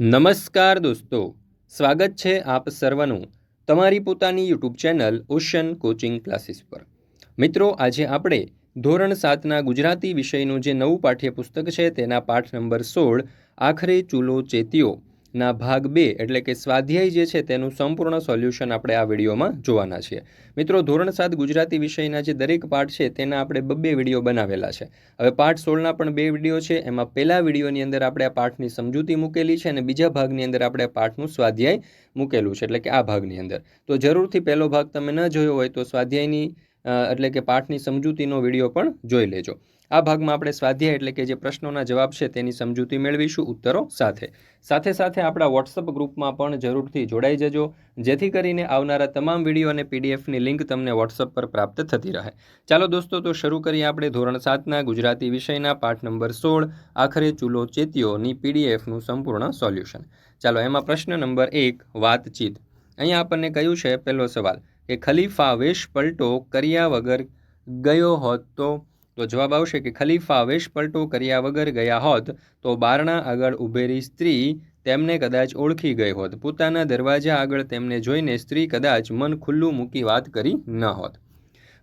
નમસ્કાર દોસ્તો, સ્વાગત છે આપ સર્વનું તમારી પોતાની YouTube channel ocean coaching classes પર. મિત્રો, આજે આપણે ધોરણ સાતના ગુજરાતી વિષયનું જે નવું પાઠ્યપુસ્તક છે તેના પાઠ નંબર સોળ, આખરે ચૂલો ચેતીઓ ના ભાગ બે એટલે કે સ્વાધ્યાય જે છે તેનું સંપૂર્ણ સોલ્યુશન આપણે આ વિડીયોમાં જોવાના છીએ. મિત્રો, ધોરણ સાત ગુજરાતી વિષયના જે દરેક પાઠ છે તેના આપણે બબ્બે વીડિયો બનાવેલા છે. હવે પાઠ સોળના પણ બે વીડિયો છે, એમાં પહેલા વિડીયોની અંદર આપણે આ પાઠની સમજૂતી મૂકેલી છે અને બીજા ભાગની અંદર આપણે પાઠનું સ્વાધ્યાય મૂકેલું છે, એટલે કે આ ભાગની અંદર. તો જરૂરથી પહેલો ભાગ તમે ન જોયો હોય તો સ્વાધ્યાયની એટલે કે પાઠની સમજૂતીનો વીડિયો પણ જોઈ લેજો. આ ભાગમાં આપણે સ્વાધ્યાય એટલે કે જે પ્રશ્નોના જવાબ છે તેની સમજૂતી મેળવીશું ઉત્તરો સાથે. સાથે સાથે આપણા વોટ્સઅપ ગ્રુપમાં પણ જરૂરથી જોડાઈ જજો, જેથી કરીને આવનારા તમામ વીડિયો અને પીડીએફની લિંક તમને વોટ્સઅપ પર પ્રાપ્ત થતી રહે. ચાલો દોસ્તો, તો શરૂ કરીએ આપણે ધોરણ સાતના ગુજરાતી વિષયના પાઠ નંબર સોળ, આખરે ચૂલો ચેતીઓની પીડીએફનું સંપૂર્ણ સોલ્યુશન. ચાલો એમાં પ્રશ્ન નંબર એક, વાતચીત. અહીંયા આપણને કહ્યું છે? પહેલો સવાલ, કે ખલીફા વેશ પલટો કર્યા વગર ગયો હોત તો? તો જવાબ આવશે કે ખલીફા વેશપલટો કર્યા વગર ગયા હોત તો બારણા આગળ ઉભેરી સ્ત્રી તેમને કદાચ ઓળખી ગઈ હોત. પોતાના દરવાજા આગળ તેમને જોઈને સ્ત્રી કદાચ મન ખુલ્લું મૂકી વાત કરી ન હોત.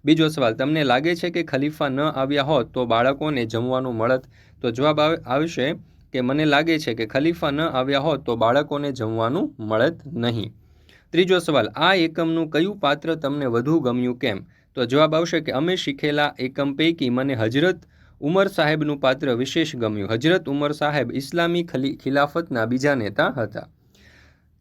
બીજો સવાલ, તમને લાગે છે કે ખલીફા ન આવ્યા હોત તો બાળકોને જમવાનું મળત? તો જવાબ આવશે કે મને લાગે છે કે ખલીફા ન આવ્યા હોત તો બાળકોને જમવાનું મળત નહીં. ત્રીજો સવાલ, આ એકમનું કયું પાત્ર તમને વધુ ગમ્યું કેમ? તો જવાબ આવશે કે અમે શીખેલા એકમ પૈકી મને હજરત ઉમર સાહેબનું પાત્ર વિશેષ ગમ્યું. હજરત ઉમર સાહેબ ઇસ્લામી ખિલાફતના બીજા નેતા હતા.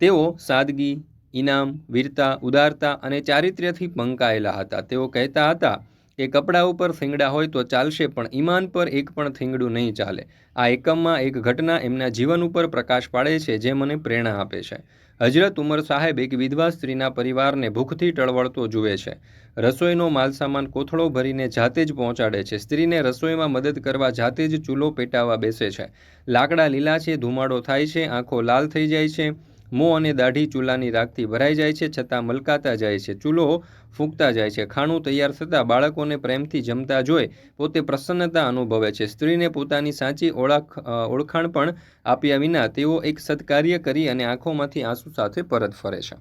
તેઓ સાદગી, ઇનામ, વીરતા, ઉદારતા અને ચારિત્ર્યથી પંકાયેલા હતા. તેઓ કહેતા હતા કે કપડા ઉપર થીંગડા હોય તો ચાલશે, પણ ઈમાન પર એક પણ થીંગડું નહીં ચાલે. આ એકમમાં એક ઘટના એમના જીવન ઉપર પ્રકાશ પાડે છે, જે મને પ્રેરણા આપે છે. હજરત ઉમર સાહેબ એક વિધવા સ્ત્રીના પરિવારને ભૂખથી ટળવળતો જુએ છે. રસોઈનો માલસામાન કોથળો ભરીને જાતે જ પહોંચાડે છે. સ્ત્રીને રસોઈમાં મદદ કરવા જાતે જ ચૂલો પેટાવા બેસે છે. લાકડા લીલા છે, ધુમાડો થાય છે, આંખો લાલ થઈ જાય છે. મોં અને દાઢી ચૂલાની રાખથી ભરાઈ જાય છે, છતાં મલકાતા જાય છે. ચૂલો ફૂંકતા જાય છે. ખાણું તૈયાર થતાં બાળકોને પ્રેમથી જમતા જોઈ પોતે પ્રસન્નતા અનુભવે છે. સ્ત્રીને પોતાની સાચી ઓળખ ઓળખાણ પણ આપ્યા વિના તેઓ એક સત્કાર્ય કરી અને આંખોમાંથી આંસુ સાથે પરત ફરે છે.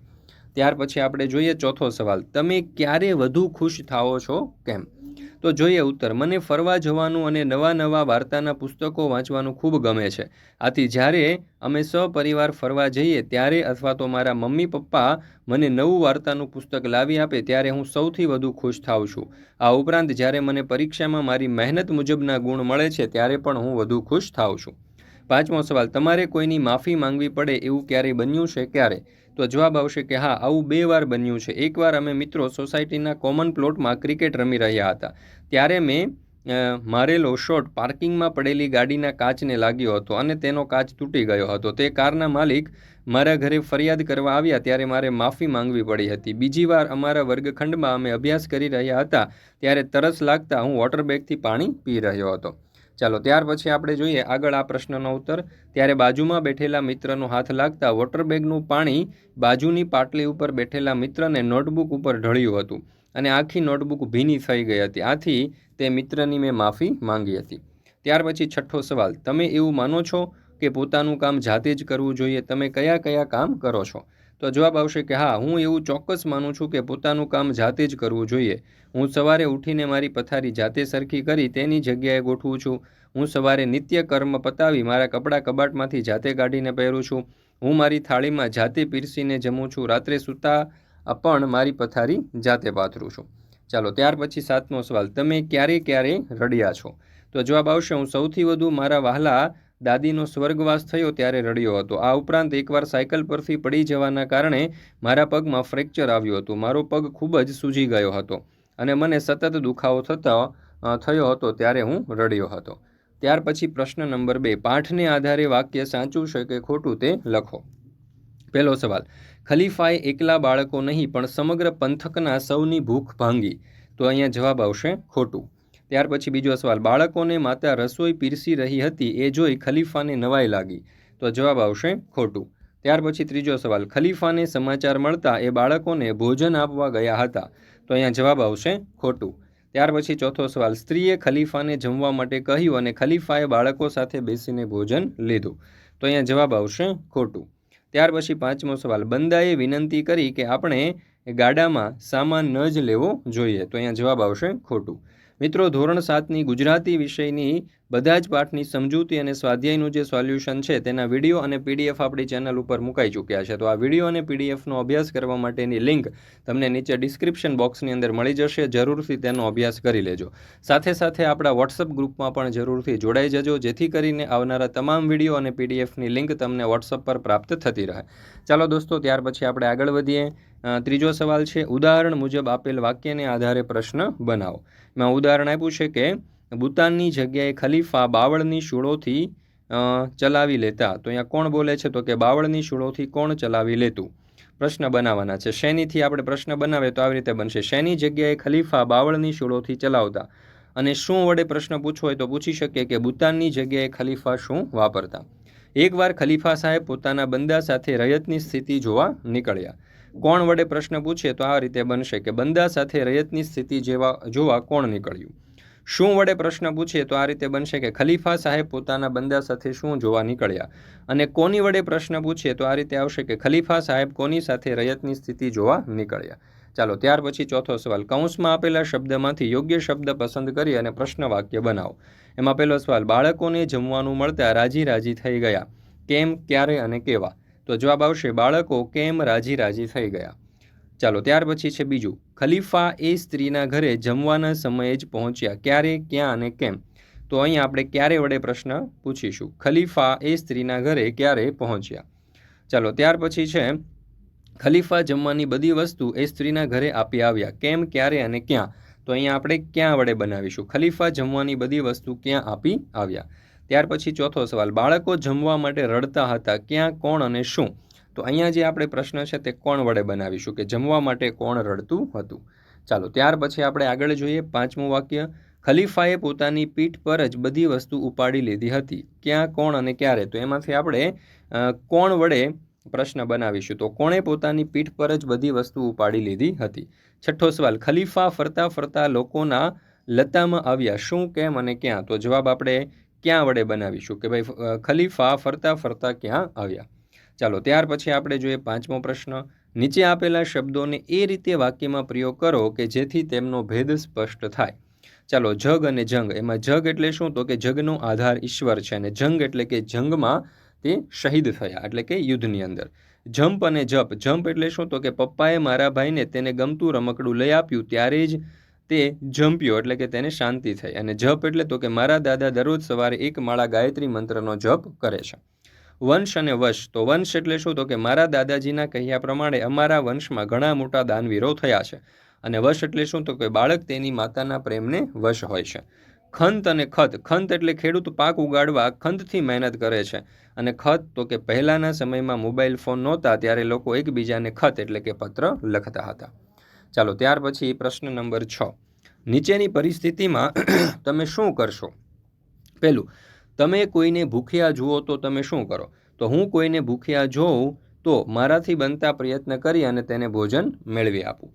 ત્યાર પછી આપણે જોઈએ ચોથો સવાલ. તમે ક્યારે વધુ ખુશ થાઓ છો? કેમ? તો જોઈએ ઉત્તર. મને ફરવા જવાનું અને નવા નવા વાર્તાના પુસ્તકો વાંચવાનું ખૂબ ગમે છે. આથી જ્યારે અમે સપરિવાર ફરવા જઈએ ત્યારે અથવા તો મારા મમ્મી, પપ્પા મને નવું વાર્તાનું પુસ્તક લાવી આપે ત્યારે હું સૌથી વધુ ખુશ થાઉં છું. આ ઉપરાંત જ્યારે મને પરીક્ષામાં મારી મહેનત મુજબના ગુણ મળે છે ત્યારે પણ હું વધુ ખુશ થાઉં છું. પાંચમો સવાલ, તમારે કોઈની માફી માંગવી પડે એવું ક્યારેય બન્યું છે? ક્યારે? તો જવાબ આવશે કે હા, આવું બે વાર બન્યું છે. એકવાર અમે મિત્રો સોસાયટીના કોમન પ્લોટમાં ક્રિકેટ રમી રહ્યા હતા. ત્યારે મેં મારેલો શોટ પાર્કિંગમાં પડેલી ગાડીના કાચને લાગ્યો હતો અને તેનો કાચ તૂટી ગયો હતો. તે કારના માલિક મારા ઘરે ફરિયાદ કરવા આવ્યા ત્યારે મારે માફી માંગવી પડી હતી. બીજી વાર અમારા વર્ગખંડમાં અમે અભ્યાસ કરી રહ્યા હતા ત્યારે તરસ લાગતા હું વોટર બેગથી પાણી પી રહ્યો હતો. ચાલો, ત્યાર પછી આપણે જોઈએ આગળ આ પ્રશ્નનો ઉત્તર. ત્યારે બાજુમાં બેઠેલા મિત્રનો હાથ લાગતા વોટર બેગનું પાણી બાજુની પાટલી ઉપર બેઠેલા મિત્રને નોટબુક ઉપર ઢળ્યું હતું અને આખી નોટબુક ભીની થઈ ગઈ હતી. આથી તે મિત્રની મેં માફી માંગી હતી. ત્યાર પછી છઠ્ઠો સવાલ, તમે એવું માનો છો કે પોતાનું કામ જાતે જ કરવું જોઈએ? તમે કયા કયા કામ કરો છો? તો જવાબ આવશે કે હા, હું એવું ચોક્કસ માનું છું કે પોતાનું કામ જાતે જ કરવું જોઈએ. હું સવારે ઉઠીને મારી પથારી જાતે સરખી કરી તેની જગ્યાએ ગોઠવું છું. હું સવારે નિત્ય કર્મ પતાવી મારા કપડાં કબાટમાંથી જાતે કાઢીને પહેરું છું. હું મારી થાળીમાં જાતે પીરસીને જમું છું. રાત્રે સૂતા પણ મારી પથારી જાતે પાથરું છું. ચાલો, ત્યાર પછી સાતમો સવાલ. તમે ક્યારે ક્યારે રડ્યા છો? તો જવાબ આવશે, હું સૌથી વધુ મારા વહાલા દાદીનો સ્વર્ગવાસ થયો ત્યારે રડ્યો હતો. આ ઉપરાંત એકવાર સાયકલ પરથી પડી જવાના કારણે મારા પગમાં ફ્રેક્ચર આવ્યું હતું. મારો પગ ખૂબ જ સૂજી ગયો હતો અને મને સતત દુખાવો થતો થયો હતો ત્યારે હું રડ્યો હતો. ત્યાર પછી પ્રશ્ન નંબર બે, પાઠને આધારે વાક્ય સાચું છે કે ખોટું તે લખો. પહેલો સવાલ, ખલીફાએ એકલા બાળકો નહીં પણ સમગ્ર પંથકના સૌની ભૂખ ભાંગી. તો અહીંયા જવાબ આવશે ખોટું. ત્યાર પછી બીજો સવાલ, બાળકોને માતા રસોઈ પીરસી રહી હતી એ જોઈ ખલીફાને નવાઈ લાગી. તો જવાબ આવશે ખોટું. ત્યાર પછી ત્રીજો સવાલ, ખલીફાને સમાચાર મળતા એ બાળકોને ભોજન આપવા ગયા હતા? તો અહીંયા જવાબ આવશે ખોટું. ત્યાર પછી ચોથો સવાલ, સ્ત્રીએ ખલીફાને જમવા માટે કહ્યું અને ખલીફાએ બાળકો સાથે બેસીને ભોજન લીધું. તો અહીંયા જવાબ આવશે ખોટું. ત્યાર પછી પાંચમો સવાલ, બંદાએ વિનંતી કરી કે આપણે ગાડામાં સામાન ન જ લેવો જોઈએ. તો અહીંયા જવાબ આવશે ખોટું. મિત્રો ધોરણ સાતની ગુજરાતી વિષયની બધા જ પાઠની સમજૂતી અને સ્વાધ્યાયનું જે સોલ્યુશન છે, તેના વીડિયો અને પીડીએફ આપણી ચેનલ ઉપર મુકાઈ ચૂક્યા છે. તો આ વીડિયો અને પીડીએફનો અભ્યાસ કરવા માટેની લિંક તમને નીચે ડિસ્ક્રિપ્શન બોક્સની અંદર મળી જશે. જરૂરથી તેનો અભ્યાસ કરી લેજો. સાથે સાથે આપણા વોટ્સઅપ ગ્રુપમાં પણ જરૂરથી જોડાઈ જજો, જેથી કરીને આવનારા તમામ વીડિયો અને પીડીએફની લિંક તમને વોટ્સઅપ પર પ્રાપ્ત થતી રહે. ચાલો દોસ્તો, ત્યાર પછી આપણે આગળ વધીએ. ત્રીજો સવાલ છે, ઉદાહરણ મુજબ આપેલ વાક્યને આધારે પ્રશ્ન બનાવો. એમાં ઉદાહરણ આપ્યું છે કે ભૂતાનની જગ્યાએ ખલીફા બાવળની શૂળોથી ચલાવી લેતા. તો અહીંયા કોણ બોલે છે? તો કે બાવળની શૂળોથી કોણ ચલાવી લેતું? પ્રશ્ન બનાવવાના છે. શેનીથી આપણે પ્રશ્ન બનાવે તો આવી રીતે બનશે. શેની જગ્યાએ ખલીફા બાવળની શૂળોથી ચલાવતા? અને શું વડે પ્રશ્ન પૂછવો હોય તો પૂછી શકીએ કે ભૂતાનની જગ્યાએ ખલીફા શું વાપરતા? એકવાર ખલીફા સાહેબ પોતાના બંદા સાથે રયતની સ્થિતિ જોવા નીકળ્યા. કોણ વડે પ્રશ્ન પૂછે તો આ રીતે બનશે કે બંદા સાથે રયતની સ્થિતિ જેવા, જોવા કોણ નીકળ્યું? શું વડે પ્રશ્ન પૂછીએ તો આ રીતે બનશે કે ખલીફા સાહેબ પોતાના બંદા સાથે શું જોવા નીકળ્યા? અને કોની વડે પ્રશ્ન પૂછીએ તો આ રીતે આવશે કે ખલીફા સાહેબ કોની સાથે રયતની સ્થિતિ જોવા નીકળ્યા? ચાલો, ત્યાર પછી ચોથો સવાલ. કૌંસમાં આપેલા શબ્દમાંથી યોગ્ય શબ્દ પસંદ કરી અને પ્રશ્ન વાક્ય બનાવો. એમાં પહેલો સવાલ, બાળકોને જમવાનું મળતા રાજી રાજી થઈ ગયા. કેમ, ક્યારે અને કેવા? તો જવાબ આવશે, બાળકો કેમ રાજી રાજી થઈ ગયા? ચાલો ત્યાર પછી છે બીજું. ખલીફા એ સ્ત્રીના ઘરે જમવાના સમયે જ પહોંચ્યા. ક્યારે, ક્યાં અને કેમ? તો અહીં આપણે ક્યારે વડે પ્રશ્ન પૂછીશું. ખલીફા એ સ્ત્રીના ઘરે ક્યારે પહોંચ્યા? ચાલો ત્યાર પછી છે, ખલીફા જમવાની બધી વસ્તુ એ સ્ત્રીના ઘરે આપી આવ્યા. કેમ, ક્યારે અને ક્યાં? તો અહીંયા આપણે ક્યાં વડે બનાવીશું? ખલીફા જમવાની બધી વસ્તુ ક્યાં આપી આવ્યા? ત્યાર પછી ચોથો સવાલ. બાળકો જમવા માટે રડતા હતા. ક્યાં, કોણ અને શું? તો અહીંયા જે આપણે પ્રશ્ન છે તે કોણ વડે બનાવીશું કે જમવા માટે કોણ રડતું હતું? ચાલો, ત્યાર પછી આપણે આગળ જોઈએ પાંચમું વાક્ય. ખલીફાએ પોતાની પીઠ પર જ બધી વસ્તુ ઉપાડી લીધી હતી. ક્યાં, કોણ અને ક્યારે? તો એમાંથી આપણે કોણ વડે પ્રશ્ન બનાવીશું? તો કોણે પોતાની પીઠ પર જ બધી વસ્તુ ઉપાડી લીધી હતી? છઠ્ઠો સવાલ, ખલીફા ફરતા ફરતા લોકોના લતામાં આવ્યા. શું, કેમ અને ક્યાં? તો જવાબ આપણે ક્યાં વડે બનાવીશું? કે ભાઈ ખલીફા ફરતા ફરતા ક્યાં આવ્યા? ચાલો, ત્યાર પછી આપણે જોઈએ પાંચમો પ્રશ્ન. નીચે આપેલા શબ્દોને એ રીતે વાક્યમાં પ્રયોગ કરો કે જેથી તેમનો ભેદ સ્પષ્ટ થાય. ચાલો, જગ અને જંગ. એમાં જગ એટલે શું? તો કે જગનો આધાર ઈશ્વર છે અને જંગ એટલે કે જંગમાં તે શહીદ થયા, એટલે કે યુદ્ધની અંદર. જંપ અને જપ. જંપ એટલે શું? તો કે પપ્પાએ મારા ભાઈને તેને ગમતું રમકડું લઈ આપ્યું, ત્યારે જ તે જંપ્યો એટલે કે તેને શાંતિ થઈ. અને જપ એટલે તો કે મારા દાદા દરરોજ સવારે એક માળા ગાયત્રી મંત્રનો જપ કરે છે. વંશ અને વશ. તો વંશ એટલે શું? તો કે મારા દાદાજીના કહ્યા પ્રમાણે અમારા વંશમાં ઘણા મોટા દાનવીરો થયા છે. અને વશ એટલે શું? તો કે બાળક તેની માતાના પ્રેમને વશ હોય છે. ખંત અને ખત. ખંત એટલે ખેડૂત પાક ઉગાડવા ખંતથી મહેનત કરે છે. અને ખત તો કે પહેલાંના સમયમાં મોબાઈલ ફોન નહોતા, ત્યારે લોકો એકબીજાને ખત એટલે કે પત્ર લખતા હતા. ચાલો, ત્યાર પછી પ્રશ્ન નંબર છ. નીચેની પરિસ્થિતિમાં તમે શું કરશો? પહેલું તમે કોઈને ભૂખ્યા જુઓ તો તમે શું કરો? તો હું કોઈને ભૂખ્યા જોઉં તો મારાથી બનતા પ્રયત્ન કરી અને તેને ભોજન મેળવી આપું.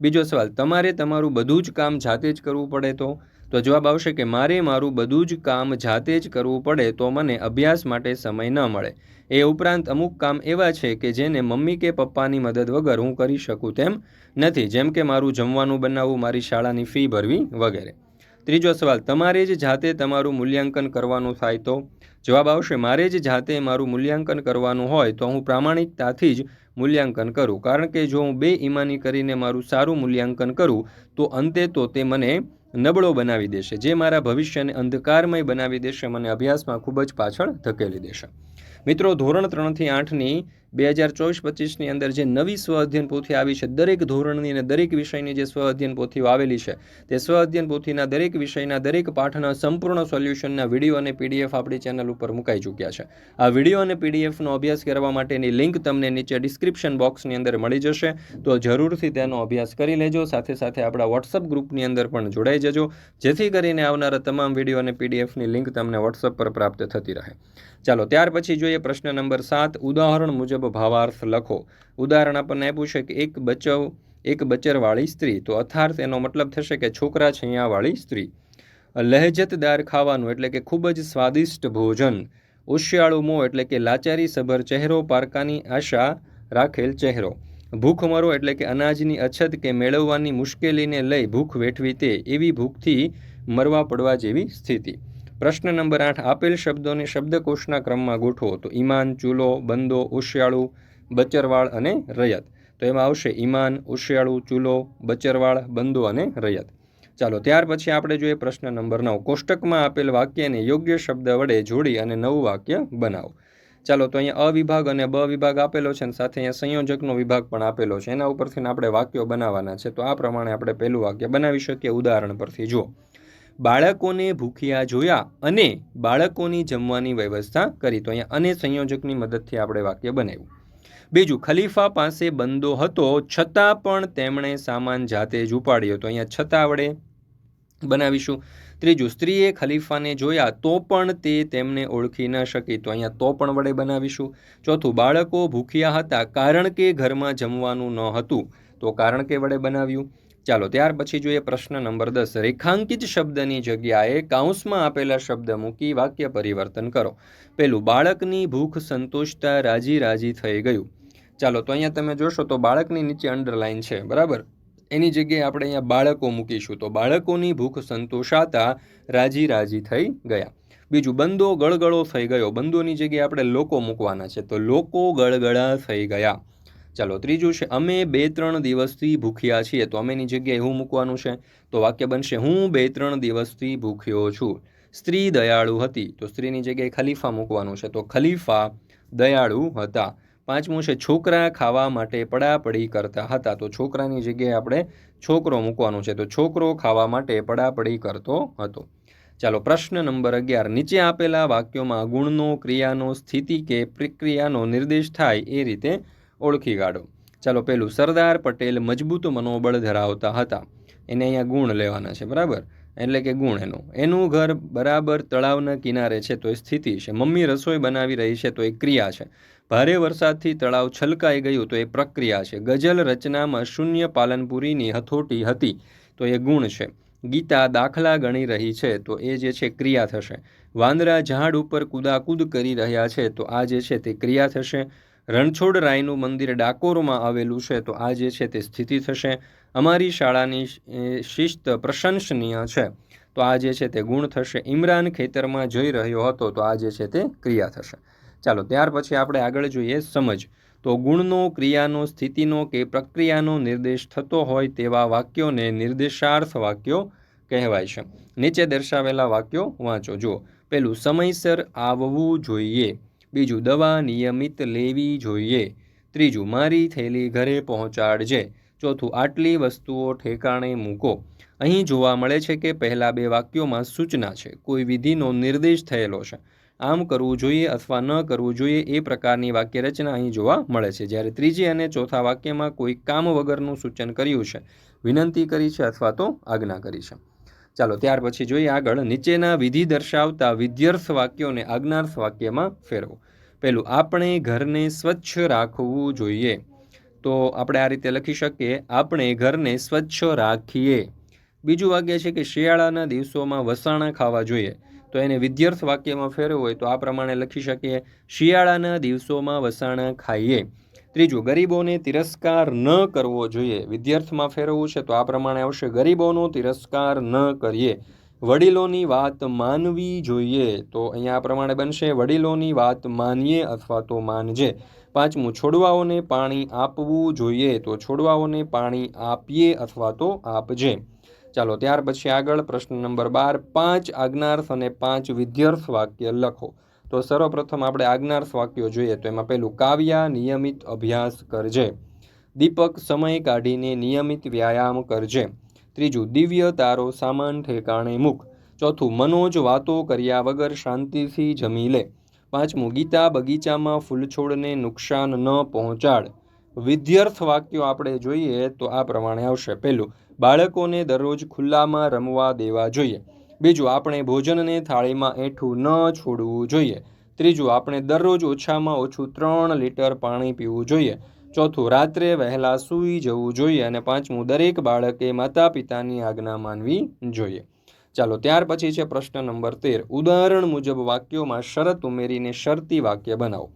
બીજો સવાલ, તમારે તમારું બધું જ કામ જાતે જ કરવું પડે તો? તો જવાબ આવશે કે મારે મારું બધું જ કામ જાતે જ કરવું પડે તો મને અભ્યાસ માટે સમય ન મળે. એ ઉપરાંત અમુક કામ એવા છે કે જેને મમ્મી કે પપ્પાની મદદ વગર હું કરી શકું તેમ નથી. જેમ કે મારું જમવાનું બનાવવું, મારી શાળાની ફી ભરવી વગેરે. ત્રીજો સવાલ, તમારે જ જાતે તમારું મૂલ્યાંકન કરવાનું થાય તો? જવાબ આવશે, મારે જ જાતે મારું મૂલ્યાંકન કરવાનું હોય તો હું પ્રામાણિકતાથી જ મૂલ્યાંકન કરું. કારણ કે જો હું બે ઈમાની કરીને મારું સારું મૂલ્યાંકન કરું, તો અંતે તો તે મને નબળો બનાવી દેશે. જે મારા ભવિષ્યને અંધકારમય બનાવી દેશે, મને અભ્યાસમાં ખૂબ જ પાછળ ધકેલી દેશે. મિત્રો, ધોરણ ત્રણથી આઠની બે હજાર ચોવીસ પચીસની અંદર જે નવી સ્વ અધ્યયન પોથી આવી છે, દરેક ધોરણની અને દરેક વિષયની જે સ્વ અધ્યયન પોથીઓ આવેલી છે, તે સ્વ અધ્યયન પોથીના દરેક વિષયના દરેક પાઠના સંપૂર્ણ સોલ્યુશનના વીડિયો અને પીડીએફ આપણી ચેનલ ઉપર મુકાઈ ચૂક્યા છે. આ વીડિયો અને પીડીએફનો અભ્યાસ કરવા માટેની લિંક તમને નીચે ડિસ્ક્રિપ્શન બોક્સની અંદર મળી જશે, તો જરૂરથી તેનો અભ્યાસ કરી લેજો, સાથે સાથે આપણા વોટ્સઅપ ગ્રુપની અંદર પણ જોડાઈ જજો, જેથી કરીને આવનારા તમામ વીડિયો અને પીડીએફની લિંક તમને વોટ્સઅપ પર પ્રાપ્ત થતી રહે. ચાલો, ત્યાર પછી જોઈએ પ્રશ્ન નંબર સાત. ઉદાહરણ મુજબ ભાવાર્થ લખો. ઉદાહરણ આપણને આપ્યું છે કે એક બચવ, એક બચરવાળી સ્ત્રી. તો અથાર્થ એનો મતલબ થશે કે છોકરા છૈયાવાળી સ્ત્રી. લહેજતદાર ખાવાનું એટલે કે ખૂબ જ સ્વાદિષ્ટ ભોજન. ઓશિયાળું મોં એટલે કે લાચારી સભર ચહેરો, પારકાની આશા રાખેલ ચહેરો. ભૂખમરો એટલે કે અનાજની અછત કે મેળવવાની મુશ્કેલીને લઈ ભૂખ વેઠવી તે, એવી ભૂખથી મરવા પડવા જેવી સ્થિતિ. પ્રશ્ન નંબર આઠ, આપેલ શબ્દોને શબ્દકોશના ક્રમમાં ગોઠવો. તો ઈમાન, ચૂલો, બંદો ઉશિયાળું બચરવાળ અને રયત. તો એમાં આવશે ઈમાન ઉશિયાળુ ચૂલો, બચરવાળ, બંદો અને રયત. ચાલો, ત્યાર પછી આપણે જોઈએ પ્રશ્ન નંબર નવ. કોષ્ટકમાં આપેલ વાક્યને યોગ્ય શબ્દ વડે જોડી અને નવું વાક્ય બનાવો. ચાલો, તો અહીંયા અ વિભાગ અને બ વિભાગ આપેલો છે અને સાથે અહીંયા સંયોજકનો વિભાગ પણ આપેલો છે. એના ઉપરથી આપણે વાક્યો બનાવવાના છે. તો આ પ્રમાણે આપણે પહેલું વાક્ય બનાવી શકીએ. ઉદાહરણ પરથી જુઓ. બાળકોને ભૂખ્યા જોયા અને બાળકોની જમવાની વ્યવસ્થા કરી. તો અહીંયા અને સંયોજકની મદદથી આપણે વાક્ય બનાવ્યું. બીજું, ખલીફા પાસે બંદો હતો, છતાં પણ તેમણે સામાન જાતે જ ઉપાડ્યો. તો અહીંયા છતાં વડે બનાવીશું. ત્રીજું, સ્ત્રીએ ખલીફાને જોયા તો પણ તે તેમને ઓળખી ન શકી. તો અહીંયા તો પણ વડે બનાવીશું. ચોથું, બાળકો ભૂખ્યા હતા કારણ કે ઘરમાં જમવાનું ન હતું. તો કારણ કે વડે બનાવ્યું? ચાલો, ત્યાર પછી જોઈએ પ્રશ્ન નંબર દસ. રેખાંકિત શબ્દની જગ્યાએ કાઉન્સમાં આપેલા શબ્દ મૂકી વાક્ય પરિવર્તન કરો. પેલું, બાળકની ભૂખ સંતોષતા રાજી રાજી થઈ ગયું. ચાલો, તો અહીંયા તમે જોશો તો બાળકની નીચે અંડરલાઇન છે, બરાબર? એની જગ્યાએ આપણે અહીંયા બાળકો મૂકીશું. તો બાળકોની ભૂખ સંતોષાતા રાજી રાજી થઈ ગયા. બીજું બંદો ગળગળો થઈ ગયો. બંદોની જગ્યાએ આપણે લોકો મૂકવાના છે. તો લોકો ગળગળા થઈ ગયા. ચાલો, ત્રીજું છે, અમે બે ત્રણ દિવસથી ભૂખ્યા છીએ, તો અમેની જગ્યાએ હું મૂકવાનું છે, તો વાક્ય બનશે, હું બે ત્રણ દિવસથી ભૂખ્યો છું. સ્ત્રી દયાળુ હતી, તો સ્ત્રીની જગ્યાએ ખલીફા મૂકવાનું છે, તો ખલીફા દયાળુ હતા. પાંચમું છે, છોકરા ખાવા માટે પડાપડી કરતા હતા, તો છોકરાની જગ્યાએ આપણે છોકરો મૂકવાનો છે, તો છોકરો ખાવા માટે પડાપડી કરતો હતો. ચાલો, પ્રશ્ન નંબર અગિયાર, નીચે આપેલા વાક્યોમાં ગુણનો, ક્રિયાનો, સ્થિતિ કે પ્રક્રિયાનો નિર્દેશ થાય એ રીતે ઓળખી કાઢો ચાલો પેલું, સરદાર પટેલ મજબૂત મનોબળ ધરાવતા હતા. એને અહીંયા ગુણ લેવાના છે, બરાબર? એટલે કે ગુણ એનું. એનું ઘર બરાબર તળાવના કિનારે છે, તો એ સ્થિતિ છે. મમ્મી રસોઈ બનાવી રહી છે, તો એ ક્રિયા છે. ભારે વરસાદથી તળાવ છલકાઈ ગયું, તો એ પ્રક્રિયા છે. ગઝલ રચનામાં શૂન્ય પાલનપુરીની હથોટી હતી, તો એ ગુણ છે. ગીતા દાખલા ગણી રહી છે, તો એ જે છે ક્રિયા થશે. વાંદરા ઝાડ ઉપર કૂદાકૂદ કરી રહ્યા છે, તો આ જે છે તે ક્રિયા થશે. રણછોડ રાયનું મંદિર ડાકોરમાં આવેલું છે, તો આ જે છે તે સ્થિતિ થશે. અમારી શાળાની શિસ્ત પ્રશંસનીય છે. તો આ જે છે તે ગુણ થશે. ઇમરાન ખેતરમાં જઈ રહ્યો હતો, તો આ જે છે તે ક્રિયા થશે. ચાલો, ત્યાર પછી આપણે આગળ જોઈએ સમજ. તો ગુણનો, ક્રિયાનો, સ્થિતિનો કે પ્રક્રિયાનો નિર્દેશ થતો હોય તેવા વાક્યોને નિર્દેશાર્થ વાક્યો કહેવાય છે. નીચે દર્શાવેલા વાક્યો વાંચો. જુઓ. પેલું સમયસર આવવું જોઈએ. બીજું દવા નિયમિત લેવી જોઈએ. ત્રીજું, મારી થેલી ઘરે પહોંચાડજે. ચોથું, આટલી વસ્તુઓ ઠેકાણે મૂકો. અહીં જોવા મળે છે કે પહેલાં બે વાક્યોમાં સૂચના છે. કોઈ વિધિનો નિર્દેશ થયેલો છે. આમ કરવું જોઈએ અથવા ન કરવું જોઈએ એ પ્રકારની વાક્ય રચના અહીં જોવા મળે છે. જ્યારે ત્રીજી અને ચોથા વાક્યમાં કોઈ કામ વગરનું સૂચન કર્યું છે, વિનંતી કરી છે અથવા તો આજ્ઞા કરી છે. ચાલો, ત્યાર પછી જોઈએ આગળ. નીચેના વિધિ દર્શાવતા વિધ્યર્થ વાક્યોને આજ્ઞાર્થ વાક્યમાં ફેરવો. પેલું આપણે ઘરને સ્વચ્છ રાખવું જોઈએ. તો આપણે આ રીતે લખી શકીએ, આપણે ઘરને સ્વચ્છ રાખીએ. બીજું વાક્ય છે કે, શિયાળાના દિવસોમાં વસાણા ખાવા જોઈએ. તો એને વિદ્યાર્થ વાક્યમાં ફેરવવું હોય તો આ પ્રમાણે લખી શકીએ, શિયાળાના દિવસોમાં વસાણા ખાઈએ. ત્રીજું, ગરીબોને તિરસ્કાર ન કરવો જોઈએ. વિદ્યાર્થમાં ફેરવવું છે તો આ પ્રમાણે આવશે. ગરીબોનો તિરસ્કાર ન કરીએ. વડીલોની વાત માનવી જોઈએ તો અહીંયા આ પ્રમાણે બનશે. વડીલોની વાત માનીએ અથવા તો માનજે. પાંચમું, છોડવાઓને પાણી આપવું જોઈએ તો છોડવાઓને પાણી આપીએ અથવા તો આપજે. ચાલો, ત્યાર પછી આગળ પ્રશ્ન નંબર બાર. પાંચ આજ્ઞાર્થ અને પાંચ વિદ્યાર્થ વાક્ય લખો. તો સર્વપ્રથમ આપણે આજ્ઞાર્થ વાક્યો જોઈએ તો એમાં પહેલું કાવ્યા નિયમિત અભ્યાસ કરજે. દીપક સમય કાઢીને નિયમિત વ્યાયામ કરજે. ત્રીજું, દિવ્ય તારો સામાન ઠેકાણે મૂક. ચોથું, મનોજ વાતો કર્યા વગર શાંતિથી જમી લે. પાંચમું, ગીતા બગીચામાં ફૂલછોડને નુકસાન ન પહોંચાડ. વિધ્યર્થ વાક્યો આપણે જોઈએ તો આ પ્રમાણે આવશે. પહેલું, બાળકોને દરરોજ ખુલ્લામાં રમવા દેવા જોઈએ. બીજું, આપણે ભોજનને થાળીમાં એઠું ન છોડવું જોઈએ. ત્રીજું, આપણે દરરોજ ઓછામાં ઓછું ત્રણ લીટર પાણી પીવું જોઈએ. ચોથું, રાત્રે વહેલા સૂઈ જવું જોઈએ અને પાંચમું, દરેક બાળકે માતા પિતાની આજ્ઞા માનવી જોઈએ. ચાલો, ત્યાર પછી છે પ્રશ્ન નંબર તેર. ઉદાહરણ મુજબ વાક્યોમાં શરત ઉમેરીને શરતી વાક્ય બનાવો.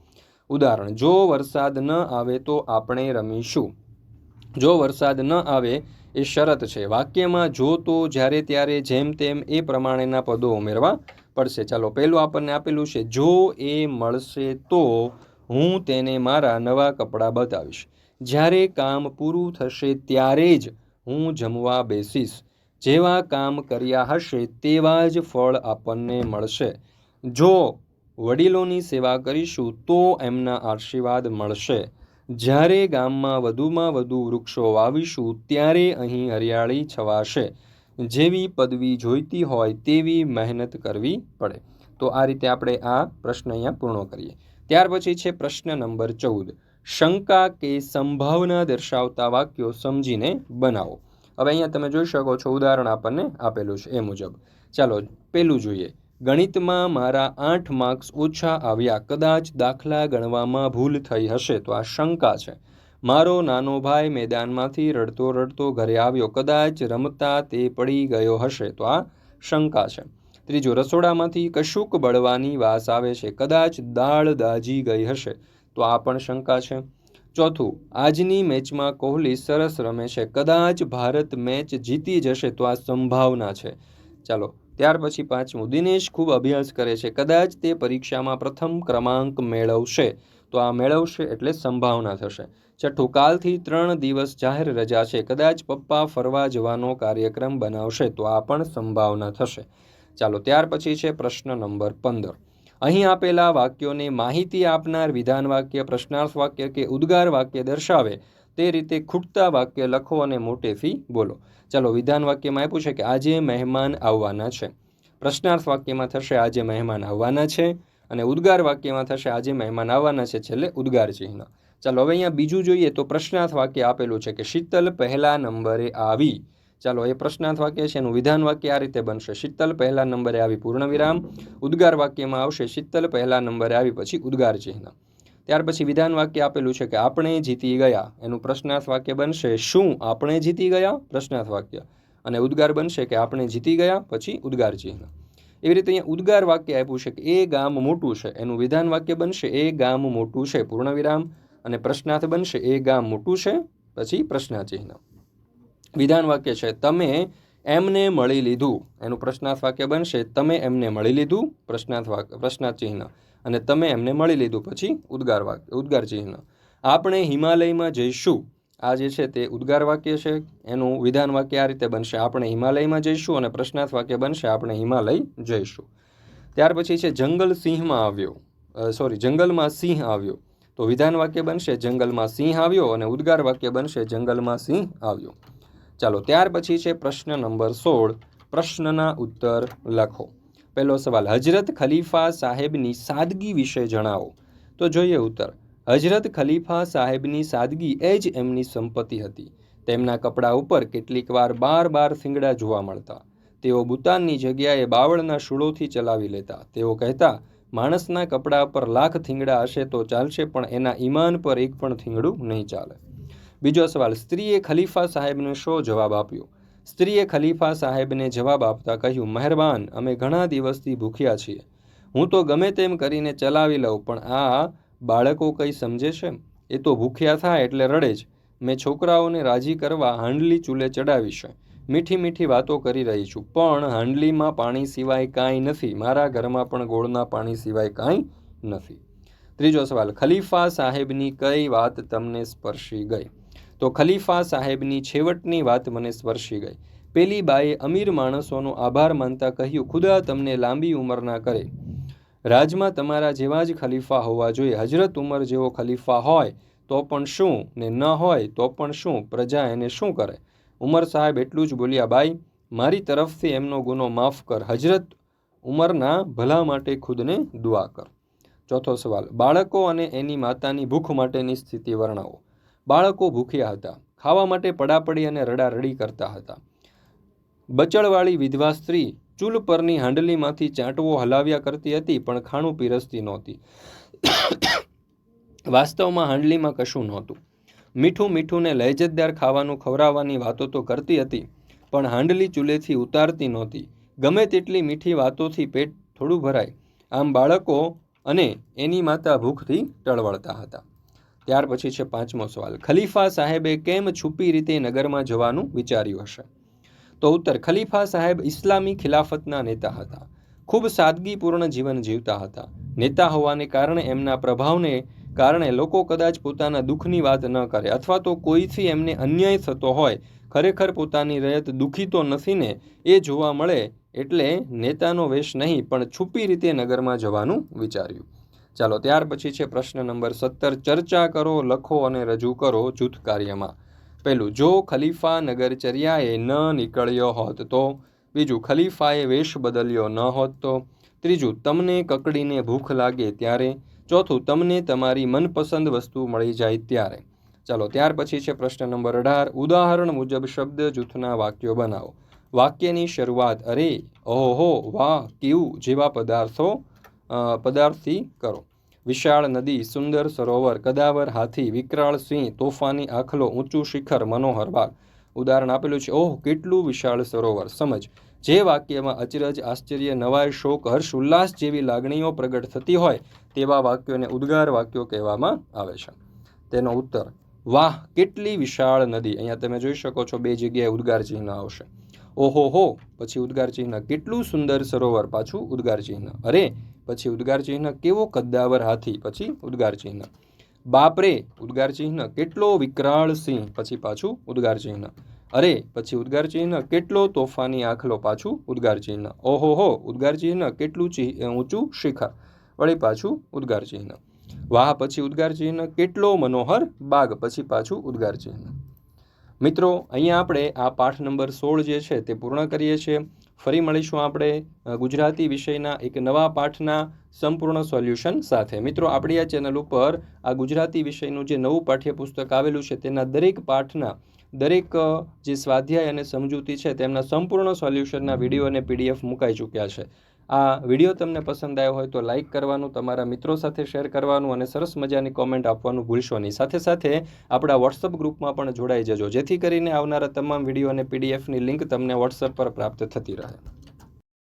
ઉદાહરણ, જો વરસાદ ન આવે તો આપણે રમીશું. જો વરસાદ ન આવે એ શરત છે. વાક્યમાં જો તો જ્યારે ત્યારે જેમ તેમ એ પ્રમાણેના પદો ઉમેરવા પડશે. ચાલો, પહેલું આપણને આપેલું છે, જો એ મળશે તો હું તેને મારા નવા કપડાં બતાવીશ. જ્યારે કામ પૂરું થશે ત્યારે જ હું જમવા બેસીશ. જેવા કામ કર્યા હશે તેવા જ ફળ આપણને મળશે. જો વડીલોની સેવા કરીશું તો એમના આશીર્વાદ મળશે. જ્યારે ગામમાં વધુમાં વધુ વૃક્ષો વાવીશું, ત્યારે અહીં હરિયાળી છવાશે. જેવી પદવી જોઈતી હોય તેવી મહેનત કરવી પડે. તો આ રીતે આપણે આ પ્રશ્ન અહીંયા પૂર્ણ કરીએ. ત્યાર પછી છે પ્રશ્ન નંબર ચૌદ. શંકા કે સંભાવના દર્શાવતા વાક્યો સમજીને બનાવો. હવે અહીંયા તમે જોઈ શકો છો, ઉદાહરણ આપણને આપેલું છે એ મુજબ. ચાલો પહેલું જોઈએ. ગણિતમાં મારા આઠ માર્ક્સ ઓછા આવ્યા, કદાચ દાખલા ગણવામાં ભૂલ થઈ હશે તો આ શંકા છે. મારો નાનો ભાઈ મેદાનમાંથી રડતો રડતો ઘરે આવ્યો, કદાચ રમતા તે પડી ગયો હશે તો આ શંકા છે. ત્રીજો, રસોડામાંથી કશુંક બળવાની વાસ આવે છે, કદાચ દાળ દાજી ગઈ હશે તો આ પણ શંકા છે. ચોથું, આજની મેચમાં કોહલી સરસ રમે છે, કદાચ ભારત મેચ જીતી જશે તો આ સંભાવના છે. ચાલો ત્યાર પછી પાંચમું, દિનેશ ખૂબ અભ્યાસ કરે છે. કદાચ તે પરીક્ષામાં પ્રથમ ક્રમાંક મેળવશે, તો આ મેળવશે એટલે સંભાવના થશે. છઠ્ઠું, કાલથી ત્રણ દિવસ જાહેર રજા છે. કદાચ પપ્પા ફરવા જવાનો કાર્યક્રમ બનાવશે, તો આ પણ સંભાવના થશે. ચાલો, ત્યાર પછી છે પ્રશ્ન નંબર પંદર. અહીં આપેલા વાક્યોને માહિતી આપનાર વિધાન વાક્ય પ્રશ્નાર્થ વાક્ય કે ઉદ્ગાર વાક્ય દર્શાવે તે રીતે ખૂટતા વાક્ય લખો અને મોટેથી બોલો. ચાલો, વિધાન વાક્યમાં આપ્યું છે કે આજે મહેમાન આવવાના છે. પ્રશ્નાર્થ વાક્યમાં થશે, આજે મહેમાન આવવાના છે. અને ઉદ્ગાર વાક્યમાં થશે, આજે મહેમાન આવવાના છે. છેલ્લે ઉદ્ગાર ચિહ્ન. ચાલો, હવે અહીંયા બીજું જોઈએ તો પ્રશ્નાર્થ વાક્ય આપેલું છે કે શીતલ પહેલા નંબરે આવી. ચાલો, એ પ્રશ્નાર્થ વાક્ય છે, એનું વિધાન વાક્ય આ રીતે બનશે. શીતલ પહેલા નંબરે આવી પૂર્ણ વિરામ ઉદ્ગાર વાક્યમાં આવશે, શીતલ પહેલા નંબરે આવી પછી ઉદ્ગાર ચિહ્ન. ત્યાર પછી વિધાન વાક્ય આપેલું છે કે આપણે જીતી ગયા. એનું પ્રશ્નાર્થ વાક્ય બનશે શું? આપણે જીતી ગયા? પ્રશ્નાર્થ વાક્ય અને ઉદ્ગાર બનશે કે આપણે જીતી ગયા, પછી ઉદ્ગાર ચિહ્ન. એવી રીતે અહીંયા ઉદ્ગાર વાક્ય આપ્યું છે કે એ ગામ મોટું છે. એનું વિધાન વાક્ય બનશે એ ગામ મોટું છે. પૂર્ણ વિરામ અને પ્રશ્નાર્થ બનશે એ ગામ મોટું છે, પછી પ્રશ્નાચિહ્ન. વિધાન વાક્ય છે, તમે એમને મળી લીધું. એનું પ્રશ્નાર્થ વાક્ય બનશે, તમે એમને મળી લીધું. પ્રશ્નાર્થ વાક્ય પ્રશ્નાર્થ ચિહ્ન અને તમે એમને મળી લીધું પછી ઉદ્ગાર વાક્ય ઉદ્ગાર ચિહ્ન. આપણે હિમાલયમાં જઈશું. આ જે છે તે ઉદ્ગાર વાક્ય છે. એનું વિધાન વાક્ય આ રીતે બનશે. આપણે હિમાલયમાં જઈશું અને પ્રશ્નાર્થ વાક્ય બનશે. આપણે હિમાલય જઈશું. ત્યાર પછી છે જંગલ સિંહમાં આવ્યો. સોરી જંગલમાં સિંહ આવ્યો. તો વિધાન વાક્ય બનશે જંગલમાં સિંહ આવ્યો અને ઉદ્ગાર વાક્ય બનશે જંગલમાં સિંહ આવ્યો. ચાલો, ત્યાર પછી છે પ્રશ્ન નંબર સોળ. પ્રશ્નના ઉત્તર લખો. પહેલો સવાલ હજરત ખલીફા સાહેબની સાદગી વિશે જણાવો. તો જોઈએ ઉત્તર હજરત ખલીફા સાહેબની સાદગી એ જ એમની સંપત્તિ હતી. તેમના કપડાં ઉપર કેટલીક વાર બાર બાર ફીંગડા જોવા મળતા. તેઓ બુતાનની જગ્યાએ બાવળના શૂળોથી ચલાવી લેતા. તેઓ કહેતા, માણસના કપડા પર લાખ થીંગડા હશે તો ચાલશે, પણ એના ઈમાન પર એક પણ થીંગડું નહીં ચાલે. બીજો સવાલ, સ્ત્રીએ ખલીફા સાહેબને શો જવાબ આપ્યો? સ્ત્રીએ ખલીફા સાહેબને જવાબ આપતા કહ્યું, મહેરબાન, અમે ઘણા દિવસથી ભૂખ્યા છીએ. હું તો ગમે તેમ કરીને ચલાવી લઉં, પણ આ બાળકો કંઈ સમજે છે? એ તો ભૂખ્યા થાય એટલે રડે જ. મેં છોકરાઓને રાજી કરવા હાંડલી ચૂલે ચડાવી છે. મીઠી મીઠી વાતો કરી રહી છું, પણ હાંડલીમાં પાણી સિવાય કાંઈ નથી. મારા ઘરમાં પણ ગોળના પાણી સિવાય કાંઈ નથી. ત્રીજો સવાલ, ખલીફા સાહેબની કઈ વાત તમને સ્પર્શી ગઈ? તો ખલીફા સાહેબની છેવટની વાત મને સ્પર્શી ગઈ. પેલી બાએ અમીર માણસોનો આભાર માનતા કહ્યું, ખુદા તમને લાંબી ઉંમરના કરે. રાજમાં તમારા જેવા જ ખલીફા હોવા જોઈએ. હજરત ઉમર જેવો ખલીફા હોય તો પણ શું? ને ન હોય તો પણ શું? પ્રજા એને શું કરે? ઉમર સાહેબ એટલું જ બોલ્યા, બાઈ, મારી તરફથી એમનો ગુનો માફ કર. હજરત ઉમરના ભલા માટે ખુદને દુઆ કર. ચોથો સવાલ, બાળકો અને એની માતાની ભૂખ માટેની સ્થિતિ વર્ણવો. બાળકો ભૂખ્યા હતા. ખાવા માટે પડાપડી અને રડારડી કરતા હતા. બચડવાળી વિધવા સ્ત્રી ચૂલ પરની હાંડલીમાંથી ચાંટવો હલાવ્યા કરતી હતી, પણ ખાણું પીરસતી નહોતી. વાસ્તવમાં હાંડલીમાં કશું નહોતું. મીઠું મીઠુંને લહેજતદાર ખાવાનું ખવડાવવાની વાતો તો કરતી હતી, પણ હાંડલી ચૂલેથી ઉતારતી નહોતી. ગમે તેટલી મીઠી વાતોથી પેટ થોડું ભરાય. આમ બાળકો અને એની માતા ભૂખથી ટળવળતા હતા. ત્યાર પછી છે પાંચમો સવાલ. ખલીફા સાહેબે કેમ છુપી રીતે નગરમાં જવાનું વિચાર્યું હશે? તો ઉત્તર, ખલીફા સાહેબ ઇસ્લામી ખિલાફતના નેતા હતા. ખૂબ સાદગીપૂર્ણ જીવન જીવતા હતા. નેતા હોવાને કારણે એમના પ્રભાવને કારણે લોકો કદાચ પોતાના દુઃખની વાત ન કરે અથવા તો કોઈથી એમને અન્યાય થતો હોય, ખરેખર પોતાની રયત દુઃખી તો નથી ને એ જોવા મળે એટલે નેતાનો વેશ નહીં, પણ છુપી રીતે નગરમાં જવાનું વિચાર્યું. ચાલો, ત્યાર પછી છે પ્રશ્ન નંબર સત્તર. ચર્ચા કરો, લખો અને રજૂ કરો જૂથ કાર્યમાં. પહેલું, જો ખલીફા નગરચર્યાએ ન નીકળ્યો હોત તો? બીજું, ખલીફાએ વેશ બદલ્યો ન હોત તો? ત્રીજું, તમને કકડીને ભૂખ લાગે ત્યારે? ચોથું, તમને તમારી મનપસંદ વસ્તુ મળી જાય ત્યારે? ચાલો, ત્યાર પછી છે પ્રશ્ન નંબર અઢાર. ઉદાહરણ મુજબ શબ્દ જૂથના વાક્યો બનાવો. વાક્યની શરૂઆત અરે, ઓહો, વાહ, કેવું, જેવા પદાર્થો પદાર્થથી કરો. વિશાળ નદી, સુંદર સરોવર, કદાવર, હાથી, વિકરાળ સિંહ, તોફાની આખલો, ઊંચું શિખર, મનોહર બાગ. ઉદાહરણ આપેલું છે. ઓહ, કેટલું વિશાળ સરોવર. સમજ. જે વાક્યમાં અચરજ, આશ્ચર્ય નવાય શોક, હર્ષ, ઉલ્લાસ જેવી લાગણીઓ પ્રગટ થતી હોય, તેવા વાક્યોને ઉદ્ગાર વાક્યો કહેવામાં આવે છે. તેનો ઉત્તર, વાહ, કેટલી વિશાળ નદી. અહીંયા તમે જોઈ શકો છો બે જગ્યાએ ઉદ્ગાર ચિહ્ન આવશે. ઓહો હો, પછી ઉદ્ગાર ચિહ્ન, કેટલું સુંદર સરોવર પાછું ઉદ્ગાર ચિહ્ન. અરે પછી ઉદ્ગાર ચિહ્ન કેવો કદ્દાવર હાથી? પછી ઉદ્ગાર ચિહ્ન. બાપરે ઉદ્ગાર ચિહ્ન કેટલો વિકરાળ સિંહ? પછી પાછું ઉદ્ગાર ચિહ્ન. અરે, પછી ઉદ્ગાર ચિહ્ન કેટલો તોફાની આખલો? પાછું ઉદ્ગાર ચિહ્ન. ઓહો હો, ઉદ્ગાર ચિહ્ન કેટલું ઊંચું? શિખર. વળી પાછું ઉદ્ગાર ચિહ્ન. વાહ, પછી ઉદ્ગાર ચિહ્ન કેટલો મનોહર? બાગ. પછી પાછું ઉદ્ગાર ચિહ્ન. મિત્રો, અહીંયા આપણે આ પાઠ નંબર સોળ જે છે તે પૂર્ણ કરીએ છીએ. ફરી મળીશું આપણે ગુજરાતી વિષયના એક નવા પાઠના સંપૂર્ણ સોલ્યુશન સાથે. મિત્રો, આપણી આ ચેનલ ઉપર આ ગુજરાતી વિષયનું જે નવું પાઠ્યપુસ્તક આવેલું છે, તેના દરેક પાઠના દરેક જે સ્વાધ્યાય અને સમજૂતી છે, તેમના સંપૂર્ણ સોલ્યુશનના વીડિયો અને પીડીએફ મુકાઈ ચૂક્યા છે. આ વીડિયો તમને પસંદ આવ્યો હોય તો લાઇક કરવાનું, તમારા મિત્રો સાથે શેર કરવાનું અને સરસ મજાની કોમેન્ટ આપવાનું ભૂલશો નહીં. સાથે સાથે આપણા વોટ્સઅપ ગ્રુપમાં પણ જોડાઈ જજો, જેથી કરીને આવનારા તમામ વીડિયો અને પીડીએફની લિંક તમને વોટ્સઅપ પર પ્રાપ્ત થતી રહે.